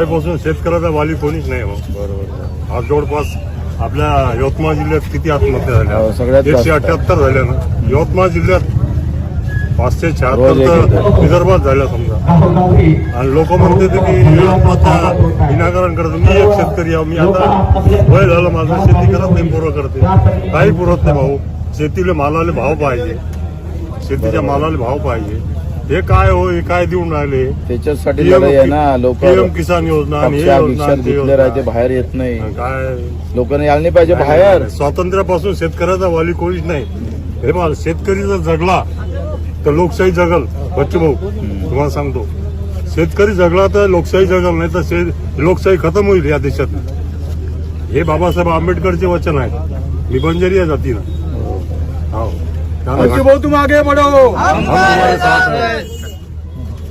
त्यापासून शेतकऱ्याचा वाली कोणीच नाही हो. बरोबर. आज जवळपास आपल्या यवतमाळ जिल्ह्यात किती आत्महत्या हो, झाल्या सगळ्यात जास्त. एकशे अठ्याहत्तर झाल्या ना. यवतमाळ जिल्ह्यात पाचशे रोज शहात्तर एक येतं. विदर्भात झाल्या समजा. आणि लोक म्हणते ते की आत्महत्या विनाकारण करतो मी एक शेतकरी आहे. मी आता वय झालं माझं शेती करत नाही पुरं करते. काही पुरत नाही भाऊ. शेतीला मालाले भाव पाहिजे. शेतीच्या मालाले भाव पाहिजे. हे काय हो हे काय देऊन राहिले? त्याच्यासाठी PM लढाई आहे ना लोक PM किसान योजना आणि हे योजना ते घेतले राहते. बाहेर येत नाही. काय? लोकांना यायला नाही पाहिजे बाहेर. स्वातंत्र्यापासून शेतकऱ्याचा वाली कोणीच नाही. हे बघा शेतकरी जर जगला तर लोकशाही जगल. बच्चू भाऊ तुम्हाला सांगतो. शेतकरी जगला तर लोकशाही जगल नाही तर शे- लोकशाही खतम होईल या देशात. हे बाबासाहेब आंबेडकरचे वचन आहे. मी बंजारी आहे जातीनं हो भाऊ तुम आगे बढ़ो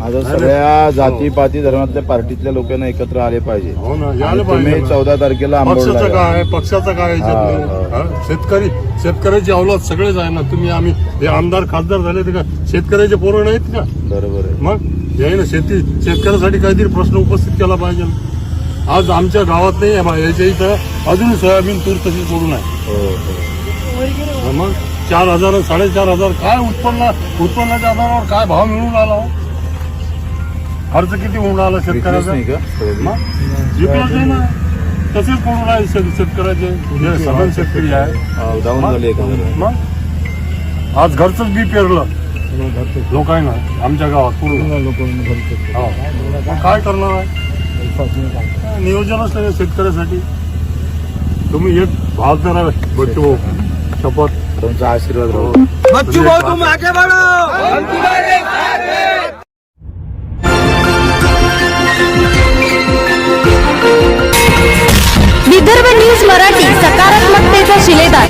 आता सगळ्या जाती पाती धर्मातल्या पार्टीतल्या लोकांना एकत्र आले पाहिजे. हो ना आणि यायला तुम्ही पाहिजे ना. चौदा तारखेला पक्षाचं आंबोडला काय पक्षाचं काय हा? हा? शेतकरी शेतकऱ्याची अवलाद सगळेच आहे ना. तुम्ही आम्ही हे आमदार खासदार झाले ते का शेतकऱ्याचे पोरं नाहीत का? बरोबर आहे. मग? याही ना शेती शेतकऱ्यासाठी काहीतरी प्रश्न उपस्थित केला पाहिजे आज आमच्या गावात नाही आहे बा याच्या इथं अजून सोयाबीन तूर तशीच पडून आहे. हो हो. हा मग? चार हजार साडेचार हजार काय उत्पन्न उत्पन्नाच्या आधारावर काय भाव मिळून आला हो? खर्च किती होऊन विकलीच शेतकऱ्याचा? विकलंच नाही ना. तसेच पडून शेत- शेतकऱ्याचे? जे सधन शेतकरी आहे. मग? आज घरचंच बी पेरलं. लोकांना आमच्या गावात पूर्ण. हो. काय करणार आहे? नियोजनच नाही शेतकऱ्यासाठी. तुम्ही एक भाव जरा शपथ तुमचा आशीर्वाद राहू. बच्चू भाऊ तुम आगे बढ़ो